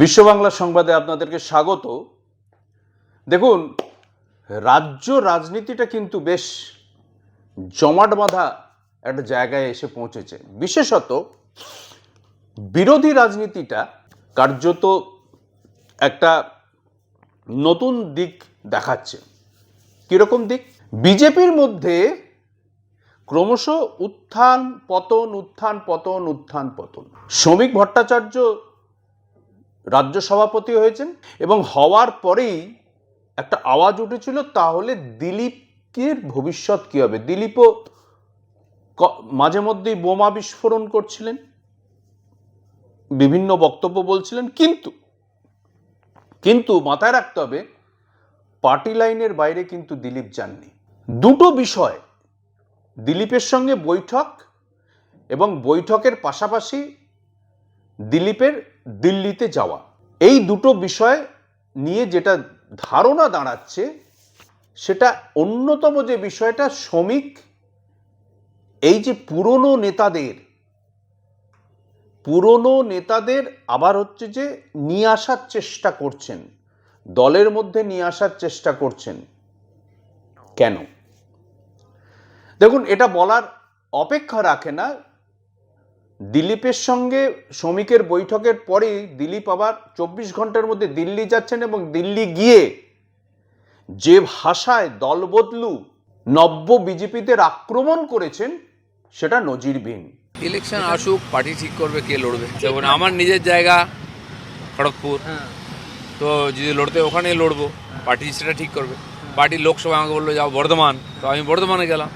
বিশ্ব বাংলা সংবাদে আপনাদেরকে স্বাগত। দেখুন, রাজ্য রাজনীতিটা কিন্তু বেশ জমাট বাঁধা একটা জায়গায় এসে পৌঁছেছে। বিশেষত বিরোধী রাজনীতিটা কার্যত একটা নতুন দিক দেখাচ্ছে। কীরকম দিক? বিজেপির মধ্যে ক্রমশ উত্থান, পতন উত্থান পতন উত্থান, পতন। শ্রমিক ভট্টাচার্য রাজ্য সভাপতি হয়েছেন এবং হওয়ার পরেই একটা আওয়াজ উঠেছিল, তাহলে দিলীপের ভবিষ্যৎ কী হবে? দিলীপও মাঝে মধ্যেই বোমা বিস্ফোরণ করছিলেন, বিভিন্ন বক্তব্য বলছিলেন, কিন্তু কিন্তু মাথায় রাখতে হবে, পার্টি লাইনের বাইরে কিন্তু দিলীপ যাননি। দুটো বিষয়, দিলীপের সঙ্গে বৈঠক এবং বৈঠকের পাশাপাশি দিলীপের দিল্লিতে যাওয়া। এই দুটো বিষয় নিয়ে যেটা ধারণা দাঁড়াচ্ছে, সেটা অন্যতম যে বিষয়টা, শ্রমিক, এই যে পুরনো নেতাদের পুরনো নেতাদের আবার হচ্ছে যে নিয়ে আসার চেষ্টা করছেন, দলের মধ্যে নিয়ে আসার চেষ্টা করছেন। কেন? দেখুন, এটা বলার অপেক্ষা রাখে না দিলীপের সঙ্গে শ্রমিকের বৈঠকের পরেই দিলীপ আবার চব্বিশ ঘণ্টার মধ্যে দিল্লি যাচ্ছেন এবং দিল্লি গিয়ে যে ভাষায় দল বদলু নব্য বিজেপিদের আক্রমণ করেছেন সেটা নজিরবিহীন। ইলেকশন আসুক পার্টি ঠিক করবে কে লড়বে? যেমন আমার নিজের জায়গা খড়গপুর। তো যদি লড়তে ওখানেই লড়বো পার্টি সেটা ঠিক করবে। পার্টির লোকসভা আমাকে বলল যাও বর্ধমান। তো আমি বর্ধমানে গেলাম।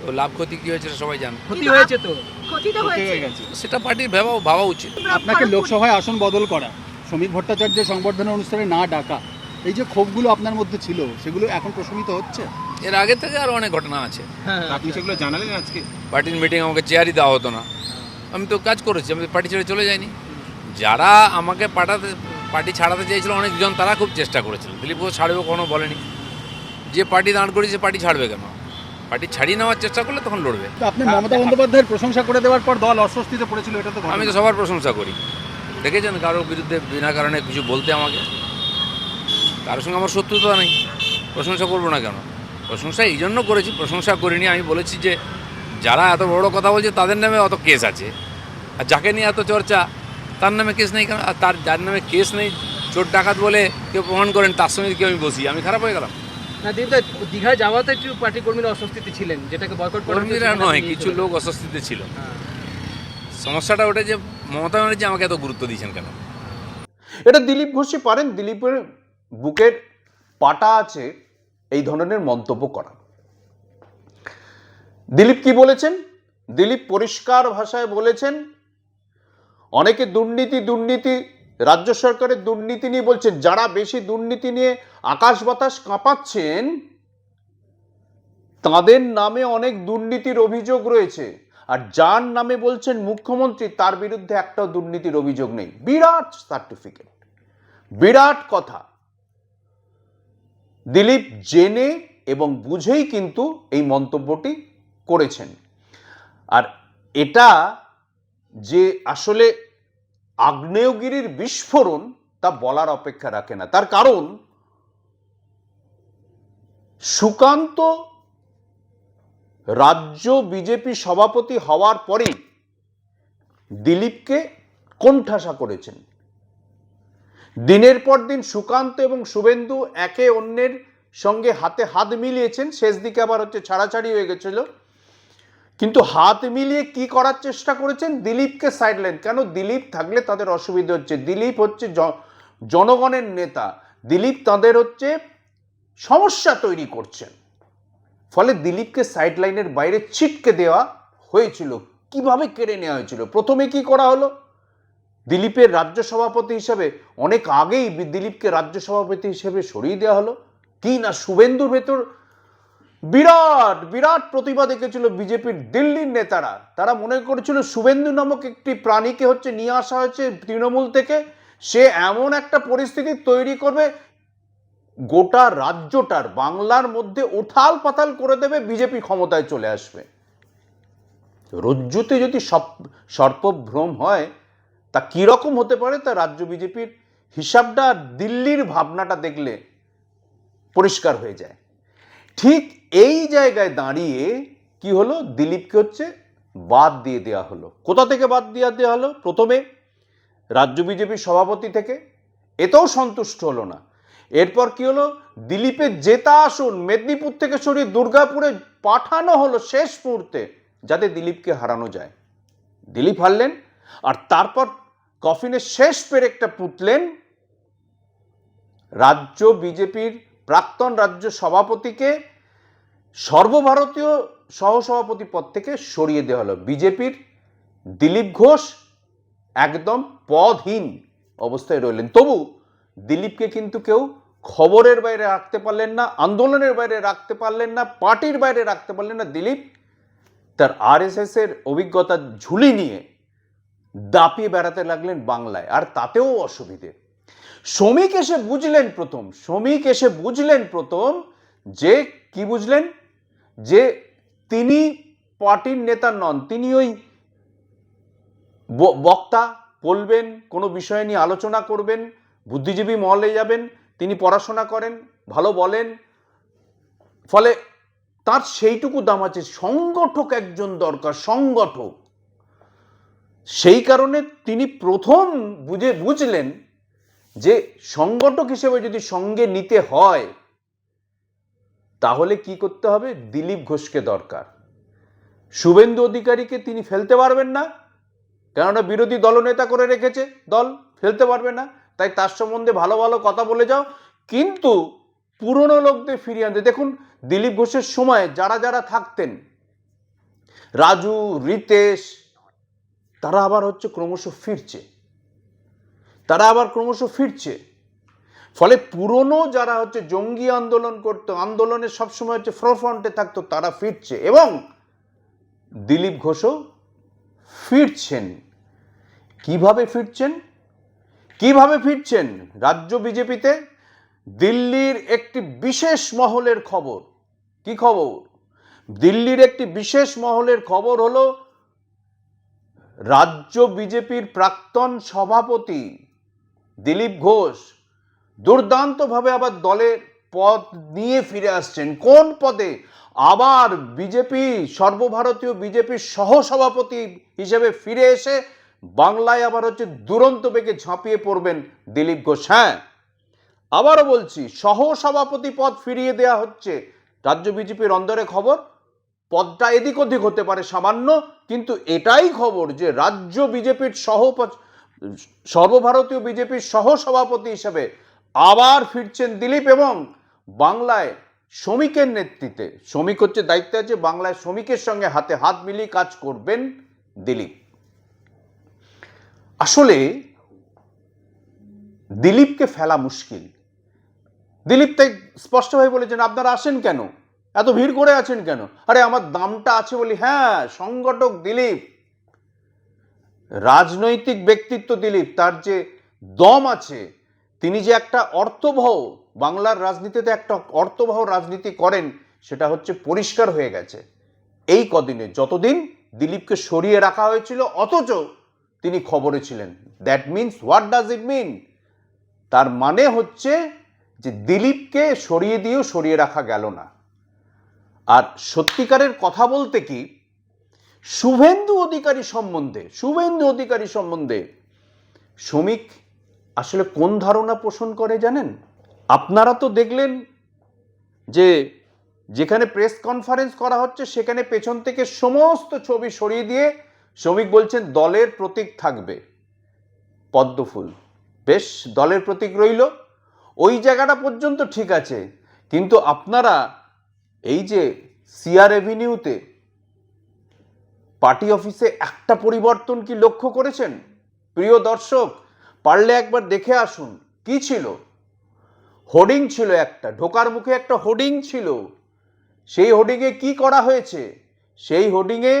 তো লাভ ক্ষতি কী হয়েছে সবাই জানে। ক্ষতি হয়েছে তো। হয়ে হয়েছে সেটা পার্টির ভাবা ভাবা উচিত। আপনাকে লোকসভায় আসন বদল করা শ্রমিক ভট্টাচার্যের সংবর্ধনা অনুষ্ঠানে না ডাকা এই যে ক্ষোভগুলো আপনার মধ্যে ছিল সেগুলো এখন প্রশমিত হচ্ছে? এর আগে থেকে আরও অনেক ঘটনা আছে। আপনি সেগুলো জানালেন আজকে? পার্টির মিটিং আমাকে চেয়ারই দেওয়া হতো না। আমি তো কাজ করেছি আমি পার্টি ছেড়ে চলে যাইনি। যারা আমাকে পাঠাতে পার্টি ছাড়াতে চেয়েছিল অনেকজন তারা খুব চেষ্টা করেছিল। দিলীপ ঘোষ ছাড়বে কোনো বলেনি। যে পার্টি দাঁড় করেছে পার্টি ছাড়বে কেন? পার্টি ছাড়িয়ে নেওয়ার চেষ্টা করলে তখন লড়বে। আপনি মমতা বন্দ্যোপাধ্যায়ের প্রশংসা করে দেওয়ার পর দল অস্বস্তিতে পড়েছিল এটা তো আমি তো সবার প্রশংসা করি। দেখেছেন কারোর বিরুদ্ধে বিনা কারণে কিছু বলতে আমাকে? কারোর সঙ্গে আমার শত্রুতা নেই। প্রশংসা করব না কেন? প্রশংসা এই জন্য করেছি প্রশংসা করিনি। আমি বলেছি যে যারা এত বড় কথা বলছে তাদের নামে অত কেস আছে। আর যাকে নিয়ে এত চর্চা তার নামে কেস নেই কেন? আর তার যার নামে কেস নেই চোর ডাকাত বলে কেউ প্রমাণ করেন তার সঙ্গে কেউ আমি বসি। আমি খারাপ হয়ে গেলাম। না দিদা দীঘায় যাওয়াতে একটু পার্টি কর্মীরা অস্বস্তিতে ছিলেন যেটাকে বয়কট কর্মীরা নয় কিছু লোক অস্বস্তিতে ছিল। হ্যাঁ। সমস্যাটা ওটা যে মমতা ব্যানার্জি আমাকে এত গুরুত্ব দিয়েছেন কেন? এটা দিলীপ ঘোষই পারেন দিলীপের বুকের পাটা আছে এই ধরনের মন্তব্য করা। দিলীপ কি বলেছেন? দিলীপ পরিষ্কার ভাষায় বলেছেন অনেকে দুর্নীতি দুর্নীতি রাজ্য সরকারের দুর্নীতি নিয়ে বলছেন, যারা বেশি দুর্নীতি নিয়ে আকাশ বাতাস কাঁপাচ্ছেন, তাদের নামে অনেক দুর্নীতির অভিযোগ রয়েছে। আর যার নামে বলছেন মুখ্যমন্ত্রী, তার বিরুদ্ধে একটাও দুর্নীতির অভিযোগ নেই। বিরাট সার্টিফিকেট বিরাট কথা। দিলীপ জেনে এবং বুঝেই কিন্তু এই মন্তব্যটি করেছেন। আর এটা যে আসলে আগ্নেয়গিরির বিস্ফোরণ তা বলার অপেক্ষা রাখে না। তার কারণ, সুকান্ত রাজ্য বিজেপি সভাপতি হওয়ার পরেই দিলীপকে কোণঠাসা করেছেন। দিনের পর দিন সুকান্ত এবং শুভেন্দু একে অন্যের সঙ্গে হাতে হাত মিলিয়েছেন, শেষ দিকে আবার হচ্ছে ছাড়াছাড়ি হয়ে গেছিল। কিন্তু হাত মিলিয়ে কি করার চেষ্টা করেছেন? দিলীপকে সাইডলাইন কেন দিলীপ থাকলে তাদের অসুবিধা হচ্ছে? দিলীপ হচ্ছে জনগণের নেতা। দিলীপ তাদের হচ্ছে সমস্যা তৈরি করছেন। ফলে দিলীপকে সাইডলাইনের বাইরে ছিটকে দেওয়া হয়েছিল। কীভাবে কেড়ে নেওয়া হয়েছিল? প্রথমে কি করা হলো? দিলীপের রাজ্য সভাপতি হিসেবে, অনেক আগেই দিলীপকে রাজ্য সভাপতি হিসেবে সরিয়ে দেওয়া হলো। কি না শুভেন্দুর ভেতর বিরাট বিরাট প্রতিভা দেখেছিল বিজেপির দিল্লির নেতারা। তারা মনে করেছিল শুভেন্দু নামক একটি প্রাণীকে হচ্ছে নিয়ে আসা হয়েছে তৃণমূল থেকে। সে এমন একটা পরিস্থিতি তৈরি করবে, গোটা রাজ্যটার, বাংলার মধ্যে উঠাল পাতাল করে দেবে বিজেপি ক্ষমতায় চলে আসবে। রজ্জুতে যদি সপ সর্পভ্রম হয়, তা কীরকম হতে পারে? তা রাজ্য বিজেপির হিসাবটা দিল্লির ভাবনাটা দেখলে পরিষ্কার হয়ে যায়। ঠিক এই জায়গায় দাঁড়িয়ে কি হলো? দিলীপকে হচ্ছে বাদ দিয়ে দেওয়া হলো। কোথা থেকে বাদ দিয়ে দেওয়া হলো? প্রথমে রাজ্য বিজেপির সভাপতি থেকে। এতেও সন্তুষ্ট হলো না। এরপর কি হলো? দিলীপের জেতা আসন মেদিনীপুর থেকে সরিয়ে দুর্গাপুরে পাঠানো হলো শেষ মুহূর্তে, যাতে দিলীপকে হারানো যায়। দিলীপ হারলেন, আর তারপর কফিনের শেষ পেরেকটা পুতলেন রাজ্য বিজেপির প্রাক্তন রাজ্য সভাপতিকে সর্বভারতীয় সহসভাপতি পদ থেকে সরিয়ে দেওয়া হলো বিজেপির। দিলীপ ঘোষ একদম পদহীন অবস্থায় রইলেন। তবু দিলীপকে কিন্তু কেউ খবরের বাইরে রাখতে পারলেন না, আন্দোলনের বাইরে রাখতে পারলেন না, পার্টির বাইরে রাখতে পারলেন না দিলীপ। তার আরএসএস এর অভিজ্ঞতা ঝুলি নিয়ে দাপিয়ে বেড়াতে লাগলেন বাংলায়, আর তাতেও অসুবিধে। শ্রমিক এসে বুঝলেন প্রথম, শ্রমিক এসে বুঝলেন প্রথম যে কি বুঝলেন? যে তিনি পার্টির নেতা নন, তিনি ওই বক্তা বলবেন, কোনো বিষয় নিয়ে আলোচনা করবেন, বুদ্ধিজীবী মহলে যাবেন, তিনি পড়াশোনা করেন, ভালো বলেন, ফলে তার সেইটুকু দাম আছে, সংগঠক একজন দরকার, সংগঠক। সেই কারণে তিনি প্রথম বুঝে বুঝলেন যে সংগঠক হিসেবে যদি সঙ্গে নিতে হয় তাহলে কি করতে হবে? দিলীপ ঘোষকে দরকার। শুভেন্দু অধিকারীকে তিনি ফেলতে পারবেন না। কেননা বিরোধী দলনেতা করে রেখেছে দল, ফেলতে পারবে না। তাই তার সম্বন্ধে ভালো ভালো কথা বলে যাও। কিন্তু পুরনো লোকদের ফিরিয়ে আনতে, দেখুন দিলীপ ঘোষের সময় যারা যারা থাকতেন, রাজু, রিতেশ, তারা আবার হচ্ছে ক্রমশ ফিরছে। তারা আবার ক্রমশ ফিরছে। ফলে পুরনো যারা হচ্ছে জঙ্গি আন্দোলন করতো, আন্দোলনে সবসময় হচ্ছে ফ্রন্টে থাকতো, তারা ফিরছে এবং দিলীপ ঘোষও ফিরছেন। কীভাবে ফিরছেন? কীভাবে ফিরছেন? রাজ্য বিজেপিতে দিল্লির একটি বিশেষ মহলের খবর। কি খবর? দিল্লির একটি বিশেষ মহলের খবর হলো, রাজ্য বিজেপির প্রাক্তন সভাপতি দিলীপ ঘোষ দুর্দান্তভাবে আবার দলের পদ নিয়ে ফিরে আসছেন। কোন পদে? আবার বিজেপি, সর্বভারতীয় বিজেপির সহসভাপতি হিসেবে ফিরে এসে বাংলায় আবার হচ্ছে দুরন্ত বেগে ঝাঁপিয়ে পড়বেন দিলীপ ঘোষ হ্যাঁ আবারও বলছি, সহসভাপতি পদ ফিরিয়ে দেয়া হচ্ছে রাজ্য বিজেপির অন্দরে খবর। পদটা এদিক ওদিক হতে পারে সামান্য, কিন্তু এটাই খবর যে রাজ্য বিজেপির সহ সর্বভারতীয় বিজেপির সহসভাপতি হিসেবে আবার ফিরছেন দিলীপ এবং বাংলায় শ্রমিকের নেতৃত্বে। শ্রমিক হচ্ছে দায়িত্বে আছে, বাংলায় শ্রমিকের সঙ্গে হাতে হাত মিলিয়ে কাজ করবেন দিলীপ। আসলে দিলীপকে ফেলা মুশকিল। দিলীপ তাই স্পষ্টভাবে বলেছেন, আপনারা আসেন কেন? এত ভিড় করে আছেন কেন? আরে আমার দামটা আছে বলি হ্যাঁ সংগঠক দিলীপ। রাজনৈতিক ব্যক্তিত্ব দিলীপ, তার যে দম আছে তিনি যে একটা অর্থবহ বাংলার রাজনীতিতে একটা অর্থবহ রাজনীতি করেন, সেটা হচ্ছে পরিষ্কার হয়ে গেছে। এই কদিনে যতদিন দিলীপকে সরিয়ে রাখা হয়েছিল, অথচ তিনি খবরে ছিলেন। That means what does it mean তার মানে হচ্ছে যে দিলীপকে সরিয়ে দিয়েও সরিয়ে রাখা গেল না। আর সত্যিকারের কথা বলতে কি, শুভেন্দু অধিকারী সম্বন্ধে, শুভেন্দু অধিকারী সম্বন্ধে শ্রমিক আসলে কোন ধারণা পোষণ করে জানেন? আপনারা তো দেখলেন যে যেখানে প্রেস কনফারেন্স করা হচ্ছে, সেখানে পেছন থেকে সমস্ত ছবি সরিয়ে দিয়ে শ্রমিক বলছেন, দলের প্রতীক থাকবে। পদ্মফুল। বেশ, দলের প্রতীক রইল। ওই জায়গাটা পর্যন্ত ঠিক আছে। কিন্তু আপনারা এই যে সিআর এভিনিউতে পার্টি অফিসে একটা পরিবর্তন কি লক্ষ্য করেছেন? প্রিয় দর্শক পারলে একবার দেখে আসুন, কি ছিল? হোর্ডিং ছিল একটা, ঢোকার মুখে একটা হোর্ডিং ছিল। সেই হোর্ডিংয়ে কি করা হয়েছে? সেই হোর্ডিংয়ে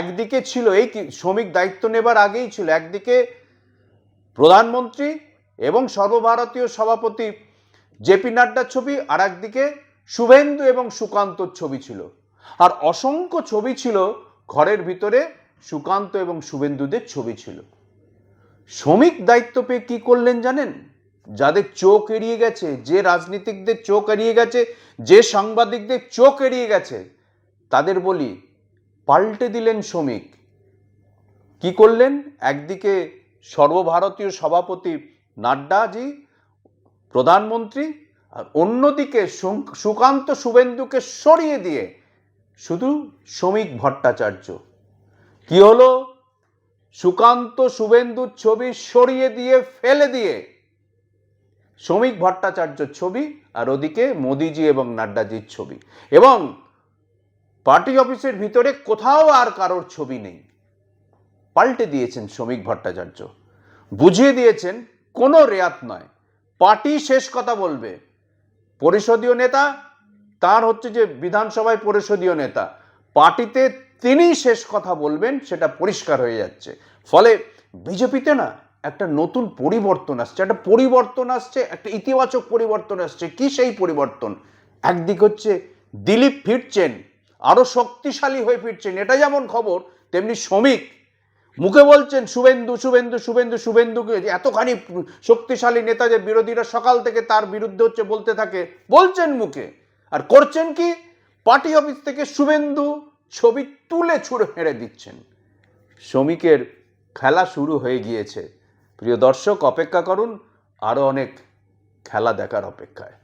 একদিকে ছিল, এই শ্রমিক দায়িত্ব নেবার আগেই ছিল, একদিকে প্রধানমন্ত্রী এবং সর্বভারতীয় সভাপতি জেপি নাড্ডার ছবি, আর একদিকে শুভেন্দু এবং সুকান্তর ছবি ছিল। আর অসংখ্য ছবি ছিল, ঘরের ভিতরে সুকান্ত এবং শুভেন্দুদের ছবি ছিল। শ্রমিক দায়িত্ব পেয়ে কি করলেন জানেন? যাদের চোখ এড়িয়ে গেছে, যে রাজনীতিকদের চোখ এড়িয়ে গেছে, যে সাংবাদিকদের চোখ এড়িয়ে গেছে, তাদের বলি, পাল্টে দিলেন শ্রমিক। কি করলেন? একদিকে সর্বভারতীয় সভাপতি নাড্ডাজি, প্রধানমন্ত্রী, আর অন্যদিকে সুকান্ত শুভেন্দুকে সরিয়ে দিয়ে শুধু শ্রমিক ভট্টাচার্য। কি হলো? সুকান্ত শুভেন্দুর ছবি সরিয়ে দিয়ে ফেলে দিয়ে শ্রমিক ভট্টাচার্যর ছবি আর ওদিকে মোদিজি এবং নাড্ডাজির ছবি। এবং পার্টি অফিসের ভিতরে কোথাও আর কারোর ছবি নেই। পাল্টে দিয়েছেন শ্রমিক ভট্টাচার্য। বুঝিয়ে দিয়েছেন, কোনো রেয়াত নয়। পার্টি শেষ কথা বলবে। পরিষদীয় নেতা, তার হচ্ছে যে বিধানসভায় পরিষদীয় নেতা, পার্টিতে তিনি শেষ কথা বলবেন, সেটা পরিষ্কার হয়ে যাচ্ছে। ফলে বিজেপিতে না একটা নতুন পরিবর্তন আসছে, একটা পরিবর্তন আসছে, একটা ইতিবাচক পরিবর্তন আসছে। কি সেই পরিবর্তন? একদিক হচ্ছে দিলীপ ফিরছেন, আরও শক্তিশালী হয়ে ফিরছেন। এটা যেমন খবর, তেমনি শ্রমিক। মুখে বলছেন, শুভেন্দু শুভেন্দু শুভেন্দু, শুভেন্দুকে এতখানি শক্তিশালী নেতা যে বিরোধীরা সকাল থেকে তার বিরুদ্ধে হচ্ছে বলতে থাকে, বলছেন মুখে। আর করছেন কি? পার্টি অফিস থেকে শুভেন্দু ছবি তুলে ছুঁড়ে মেরে দিচ্ছেন। শ্রমিকের খেলা শুরু হয়ে গিয়েছে। প্রিয় দর্শক, অপেক্ষা করুন আরও অনেক খেলা দেখার অপেক্ষায়।